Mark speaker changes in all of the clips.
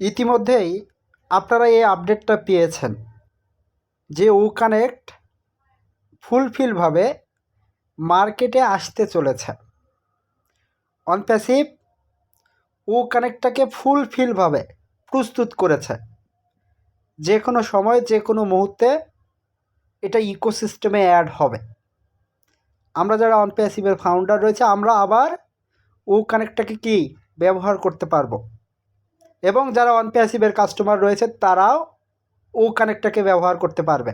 Speaker 1: ইতিমধ্যেই আপনারা এই আপডেটটা পেয়েছেন যে ও কানেক্ট ফুলফিলভাবে মার্কেটে আসতে চলেছে। অনপ্যাসিভ ও কানেক্টটাকে ফুলফিলভাবে প্রস্তুত করেছে। যে কোনো সময় যে কোনো মুহূর্তে এটা ইকোসিস্টেমে অ্যাড হবে। আমরা যারা অনপ্যাসিভের ফাউন্ডার রয়েছে, আমরা আবার ও কানেক্টটাকে কি? ব্যবহার করতে পারব। এবং যারা অনপ্যাসিভের কাস্টমার রয়েছে, তারাও ও কানেক্টটাকে ব্যবহার করতে পারবে।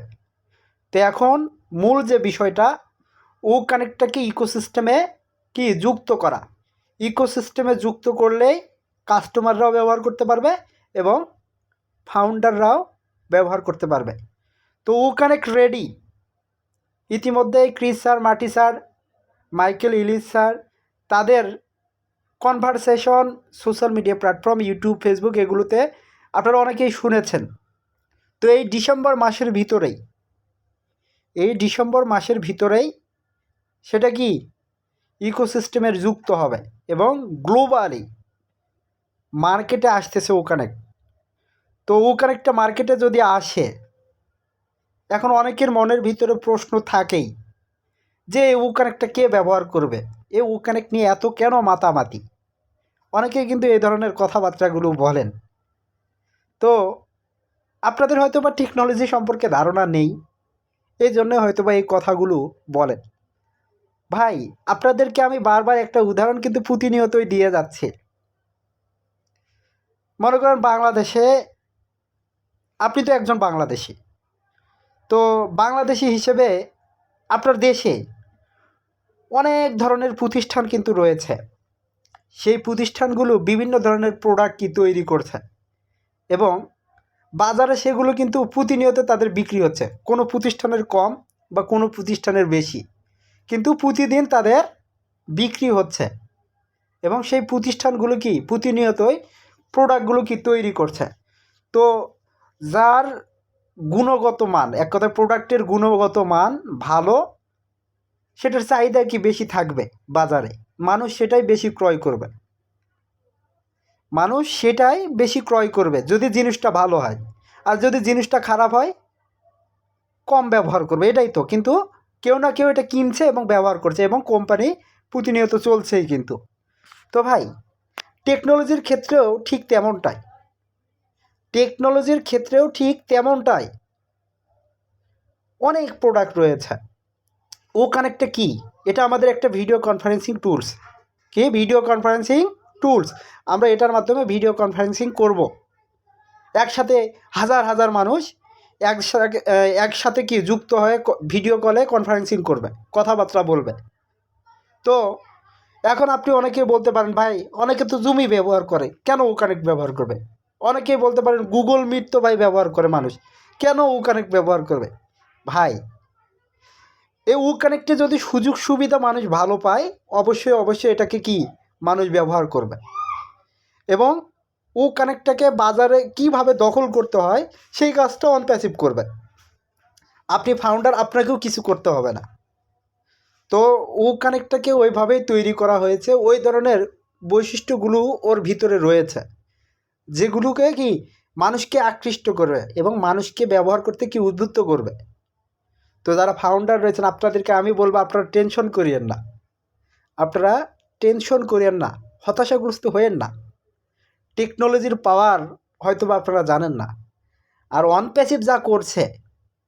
Speaker 1: তো এখন মূল যে বিষয়টা, ও কানেক্টটাকে ইকোসিস্টেমে কি যুক্ত করা? ইকোসিস্টেমে যুক্ত করলেই কাস্টমাররাও ব্যবহার করতে পারবে এবং ফাউন্ডাররাও ব্যবহার করতে পারবে। তো ও কানেক্ট রেডি ইতিমধ্যেই ক্রিস স্যার, মাটি স্যার, মাইকেল ইলিস স্যার, তাদের conversation social media platform YouTube Facebook এগুলোতে আপনারা অনেকেই শুনেছেন। তো এই ডিসেম্বর মাসের ভিতরেই, এই ডিসেম্বর মাসের ভিতরেই সেটা কি? ইকোসিস্টেমের যুক্ত হবে এবং গ্লোবালি মার্কেটে আসতেছে ও কানেক্ট তো ও কানেক্টটা মার্কেটে যদি আসে, এখন অনেকের মনের ভিতরে প্রশ্ন থাকেই যে ও কানেক্টটা কে ব্যবহার করবে? এই ও নিয়ে এত কেন মাতামাতি? অনেকে কিন্তু এই ধরনের কথাবার্তাগুলো বলেন। তো আপনাদের হয়তো বা টেকনোলজি সম্পর্কে ধারণা নেই এই জন্য হয়তো বা এই কথাগুলো বলেন। ভাই, আপনাদেরকে আমি বারবার একটা উদাহরণ কিন্তু প্রতিনিয়তই দিয়ে যাচ্ছি। মনে করেন বাংলাদেশে, আপনি তো একজন বাংলাদেশি। তো বাংলাদেশি হিসেবে আপনার দেশে অনেক ধরনের প্রতিষ্ঠান কিন্তু রয়েছে। সেই প্রতিষ্ঠানগুলো বিভিন্ন ধরনের প্রোডাক্ট কি তৈরি করছে এবং বাজারে সেগুলো কিন্তু প্রতিনিয়ত তাদের বিক্রি হচ্ছে। কোনো প্রতিষ্ঠানের কম বা কোনো প্রতিষ্ঠানের বেশি। কিন্তু প্রতিদিন তাদের বিক্রি হচ্ছে এবং সেই প্রতিষ্ঠানগুলো কি প্রতিনিয়তই প্রোডাক্টগুলো কি তৈরি করছে। তো যার গুণগত মান, এক কথায় প্রোডাক্টের গুণগত মান ভালো সেটার চাহিদা কি বেশি থাকবে বাজারে? মানুষ সেটাই বেশি ক্রয় করবে। মানুষ সেটাই বেশি ক্রয় করবে যদি জিনিসটা ভালো হয়। আর যদি জিনিসটা খারাপ হয়, কম ব্যবহার করবে, এটাই তো। কিন্তু কেউ না কেউ এটা কিনছে এবং ব্যবহার করছে এবং কোম্পানি প্রতিনিয়ত চলছেই কিন্তু। তো ভাই, টেকনোলজির ক্ষেত্রেও ঠিক তেমনটাই। টেকনোলজির ক্ষেত্রেও ঠিক তেমনটাই। অনেক প্রোডাক্ট রয়েছে। ও কানেক্টে কি? এটা আমাদের একটা ভিডিও কনফারেন্সিং টুলস কি? ভিডিও কনফারেন্সিং টুলস আমরা এটার মাধ্যমে ভিডিও কনফারেন্সিং করব। একসাথে হাজার হাজার মানুষ একসাথে একসাথে কি যুক্ত হয়ে ভিডিও কলে কনফারেন্সিং করবে, কথাবার্তা বলবে। তো এখন আপনি অনেকে বলতে পারেন, ভাই, অনেকে তো জুমি ব্যবহার করে, কেন ও কানেক্ট ব্যবহার করবে? অনেকেই বলতে পারেন গুগল মিট তো ভাই ব্যবহার করে মানুষ, কেন ও কানেক্ট ব্যবহার করবে? ভাই এই উ কানেক্টে যদি সুযোগ সুবিধা মানুষ ভালো পায়, অবশ্যই অবশ্যই এটাকে কি মানুষ ব্যবহার করবে। এবং ও কানেক্টটাকে বাজারে কীভাবে দখল করতে হয়, সেই কাজটা অনপ্যাসিভ করবে। আপনি ফাউন্ডার আপনাকেও কিছু করতে হবে না। তো ও কানেক্টটাকে ওইভাবেই তৈরি করা হয়েছে। ওই ধরনের বৈশিষ্ট্যগুলো ওর ভিতরে রয়েছে। যেগুলোকে কি মানুষকে আকৃষ্ট করবে এবং মানুষকে ব্যবহার করতে কি উদ্বুদ্ধ করবে। তো যারা ফাউন্ডার রয়েছেন, আপনাদেরকে আমি বলব, আপনারা টেনশন করিয়েন না। আপনারা টেনশন করিয়েন না, হতাশাগ্রস্ত হয়েন না। টেকনোলজির পাওয়ার হয়তো বা আপনারা জানেন না। আর অনপ্যাসিভ যা করছে,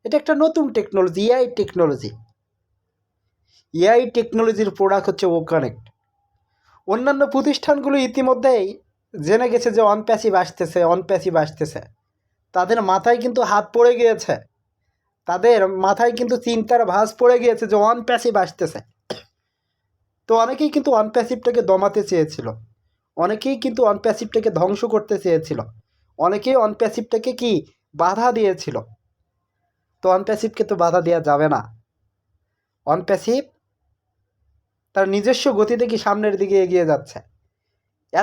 Speaker 1: এটা একটা নতুন টেকনোলজি এআই টেকনোলজি এআই টেকনোলজির প্রোডাক্ট হচ্ছে ও কানেক্ট অন্যান্য প্রতিষ্ঠানগুলো ইতিমধ্যেই জেনে গেছে যে অনপ্যাসিভ আসতেছে অন প্যাসিভ আসতেছে। তাদের মাথায় কিন্তু হাত পড়ে গিয়েছে। তাদের মাথায় কিন্তু চিন্তার ভাঁজ পড়ে গিয়েছে যে ওয়ান প্যাসিভ আসতেছে। তো অনেকেই কিন্তু অনপ্যাসিভটাকে দমাতে চেয়েছিল। অনেকেই কিন্তু অনপ্যাসিভটাকে ধ্বংস করতে চেয়েছিল। অনেকেই অনপ্যাসিভটাকে কি বাধা দিয়েছিল? তো অনপ্যাসিভকে তো বাধা দেওয়া যাবে না। ওয়ান প্যাসিভ তার নিজস্ব গতিতে কি সামনের দিকে এগিয়ে যাচ্ছে?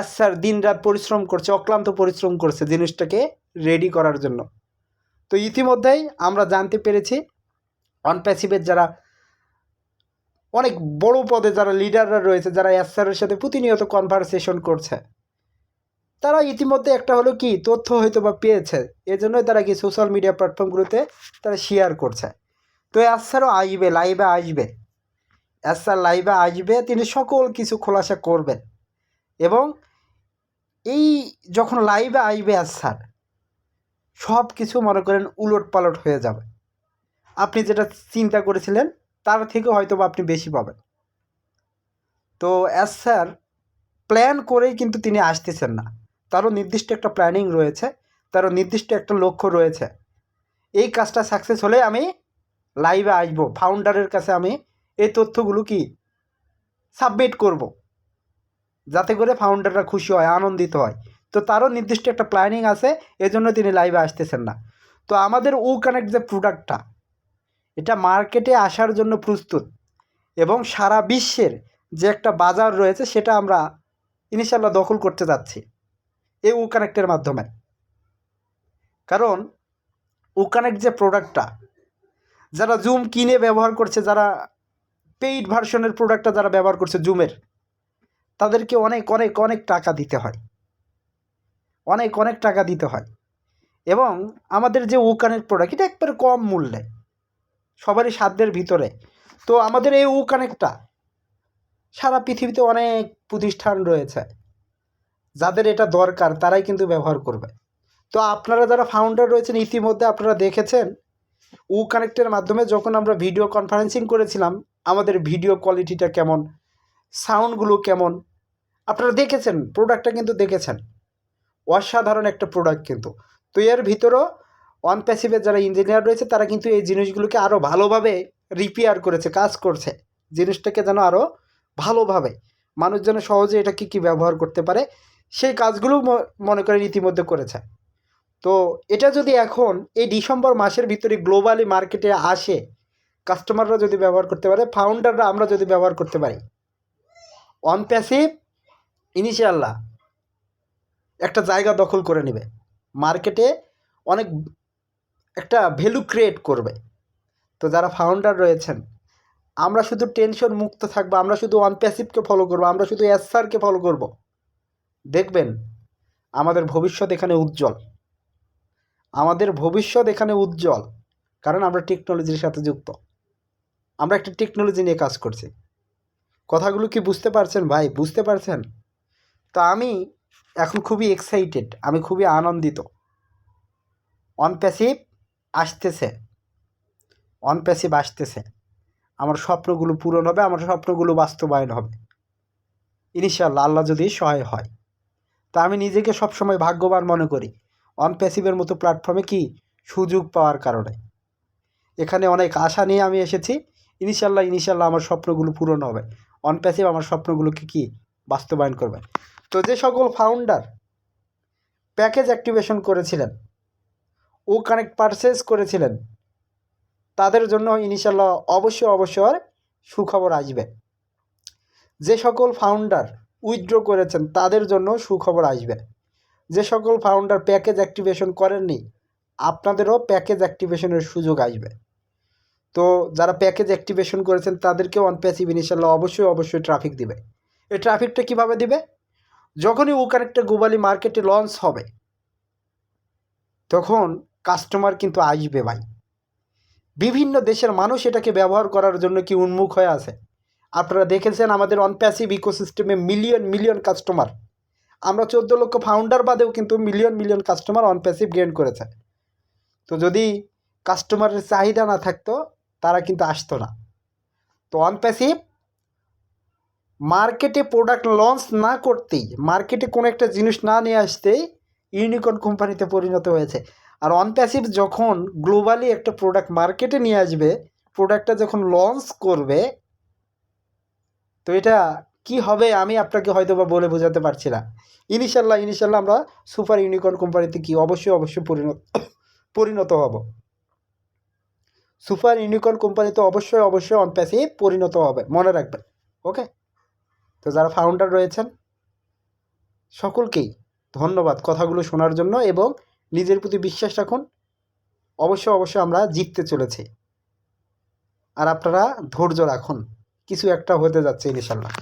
Speaker 1: স্যার দিন রাত পরিশ্রম করছে, অক্লান্ত পরিশ্রম করছে জিনিসটাকে রেডি করার জন্য। তো ইতিমধ্যেই আমরা জানতে পেরেছি অনপ্যাসিভের যারা অনেক বড় পদে যারা লিডাররা রয়েছে, যারা এসআরের সাথে প্রতিনিয়ত কনভারসেশন করছে, তারা ইতিমধ্যে একটা হলো কি, তথ্য হয়তো বা পেয়েছে, এজন্যই তারা কি সোশ্যাল মিডিয়া প্ল্যাটফর্মগুলোতে তারা শেয়ার করছে। তো স্যারও আসবে লাইভে আসবে। স্যার লাইভে আসবে, তিনি সকল কিছু খোলাসা করবেন। এবং এই যখন লাইভে আসবে স্যার সব কিছু মনে করেন উলট পালট হয়ে যাবে। আপনি যেটা চিন্তা করেছিলেন, তার থেকে হয়তো বা আপনি বেশি পাবেন। তো অ্যাজ স্যার প্ল্যান করেই কিন্তু তিনি আসতেছেন না। তারও নির্দিষ্ট একটা প্ল্যানিং রয়েছে, তারও নির্দিষ্ট একটা লক্ষ্য রয়েছে। এই কাজটা সাকসেস হলে আমি লাইভে আসব। ফাউন্ডারের কাছে আমি এই তথ্যগুলো কি সাবমিট করব। যাতে করে ফাউন্ডাররা খুশি হয়, আনন্দিত হয়। তো তারও নির্দিষ্ট একটা প্ল্যানিং আছে, এজন্য তিনি লাইভে আসতেছেন না। তো আমাদের উ কানেক্ট যে প্রোডাক্টটা এটা মার্কেটে আসার জন্য প্রস্তুত। এবং সারা বিশ্বের যে একটা বাজার রয়েছে, সেটা আমরা ইনশাল্লাহ দখল করতে যাচ্ছি এই উ কানেক্টের মাধ্যমে। কারণ উ কানেক্ট যে প্রোডাক্টটা যারা জুম কিনে ব্যবহার করছে, যারা পেইড ভার্সনের প্রোডাক্টটা যারা ব্যবহার করছে জুমের তাদেরকে অনেক অনেক অনেক টাকা দিতে হয়। অনেক অনেক টাকা দিতে হয়। এবং আমাদের যে উ কানেক্ট প্রোডাক্ট এটা একবারে কম মূল্যে। সবারই সাধ্যের ভিতরে। তো আমাদের এই উ কানেক্টটা সারা পৃথিবীতে অনেক প্রতিষ্ঠান রয়েছে। যাদের এটা দরকার, তারাই কিন্তু ব্যবহার করবে। তো আপনারা যারা ফাউন্ডার রয়েছেন, ইতিমধ্যে আপনারা দেখেছেন উ কানেক্টের মাধ্যমে যখন আমরা ভিডিও কনফারেন্সিং করেছিলাম, আমাদের ভিডিও কোয়ালিটিটা কেমন সাউন্ডগুলো কেমন, আপনারা দেখেছেন প্রোডাক্টটা কিন্তু দেখেছেন। অসাধারণ একটা প্রোডাক্ট কিন্তু। তো এর ভিতরেও অন প্যাসিভের যারা ইঞ্জিনিয়ার রয়েছে, তারা কিন্তু এই জিনিসগুলোকে আরও ভালোভাবে রিপেয়ার করেছে, কাজ করছে। জিনিসটাকে যেন আরও ভালোভাবে মানুষ যেন সহজে এটা কী কী ব্যবহার করতে পারে, সেই কাজগুলো মনে করেন ইতিমধ্যে করেছে। তো এটা যদি এখন এই ডিসেম্বর মাসের ভিতরে গ্লোবালি মার্কেটে আসে কাস্টমাররা যদি ব্যবহার করতে পারে ফাউন্ডাররা আমরা যদি ব্যবহার করতে পারি। অন প্যাসিভ ইনিশিয়াল্লাহ একটা জায়গা দখল করে নেবে। মার্কেটে অনেক একটা ভ্যালু ক্রিয়েট করবে। তো যারা ফাউন্ডার রয়েছেন, আমরা শুধু টেনশন মুক্ত থাকব, আমরা শুধু অন প্যাসিভকে ফলো করব, আমরা শুধু এসআরকে ফলো করব। দেখবেন, আমাদের ভবিষ্যৎ এখানে উজ্জ্বল। আমাদের ভবিষ্যৎ এখানে উজ্জ্বল, কারণ আমরা টেকনোলজির সাথে যুক্ত। আমরা একটা টেকনোলজি নিয়ে কাজ করছি। কথাগুলো কি বুঝতে পারছেন ভাই? বুঝতে পারছেন? তা আমি এখন খুবই এক্সাইটেড আমি খুবই আনন্দিত। অন প্যাসিভ আসতেছে। অন প্যাসিভ আসতেছে। আমার স্বপ্নগুলো পূরণ হবে, আমার স্বপ্নগুলো বাস্তবায়ন হবে। ইনশাল্লাহ আল্লাহ যদি সহায় হয়। তা আমি নিজেকে সবসময় ভাগ্যবান মনে করি। অন প্যাসিভের মতো প্ল্যাটফর্মে কি সুযোগ পাওয়ার কারণে। এখানে অনেক আশা নিয়ে আমি এসেছি। ইনশাল্লাহ ইনশাল্লাহ আমার স্বপ্নগুলো পূরণ হবে। অন প্যাসিভ আমার স্বপ্নগুলোকে কি বাস্তবায়ন করবে? তো যে সকল ফাউন্ডার প্যাকেজ অ্যাক্টিভেশন করেছিলেন, ও কানেক্ট পারচেস করেছিলেন, তাদের জন্য ইনশাল্লাহ অবশ্যই অবশ্যই সুখবর আসবে। যে সকল ফাউন্ডার উইথড্র করেছেন, তাদের জন্য সুখবর আসবে। যে সকল ফাউন্ডার প্যাকেজ অ্যাক্টিভেশন করেননি, আপনাদেরও প্যাকেজ অ্যাক্টিভেশনের সুযোগ আসবে। তো যারা প্যাকেজ অ্যাক্টিভেশন করেছেন, তাদেরকেও অন প্যাসিভ ইনশাল্লাহ অবশ্যই অবশ্যই ট্রাফিক দিবে। এই ট্রাফিকটা কীভাবে দিবে? যখনই ও কানেক্টটা গ্লোবালি মার্কেটে লঞ্চ হবে, তখন কাস্টমার কিন্তু আসবে ভাই। বিভিন্ন দেশের মানুষ এটাকে ব্যবহার করার জন্য কি উন্মুখ হয়ে আছে। আপনারা দেখেছেন আমাদের অনপ্যাসিভ ইকোসিস্টেমে মিলিয়ন মিলিয়ন কাস্টমার আমরা চোদ্দ লক্ষ ফাউন্ডার বাদেও কিন্তু million million customer OnPassive gain করেছে। তো যদি কাস্টমারের চাহিদা না থাকতো, তারা কিন্তু আসতো না। তো অনপ্যাসিভ মার্কেটে প্রোডাক্ট লঞ্চ না করতেই, মার্কেটে কোনো একটা জিনিস না নিয়ে আসতেই ইউনিকর্ন কোম্পানিতে পরিণত হয়েছে। আর অনপ্যাসিভ যখন গ্লোবালি একটা প্রোডাক্ট মার্কেটে নিয়ে আসবে প্রোডাক্টটা যখন লঞ্চ করবে, তো এটা কি হবে আমি আপনাকে হয়তো বা বলে বোঝাতে পারছি না। ইনিশাল্লাহ ইনিশাল্লাহ আমরা সুপার ইউনিকর্ন কোম্পানিতে কি অবশ্যই অবশ্যই পরিণত পরিণত হব। সুপার ইউনিকর্ন কোম্পানিতে অবশ্যই অবশ্যই অনপ্যাসিভ পরিণত হবে, মনে রাখবেন ওকে তো যারা ফাউন্ডার রয়েছেন, সকলকেই ধন্যবাদ কথাগুলো শোনার জন্য এবং নিজের প্রতি বিশ্বাস রাখুন। অবশ্য অবশ্যই আমরা জিততে চলেছি। আর আপনারা ধৈর্য রাখুন। কিছু একটা হতে যাচ্ছে ইনশাল্লাহ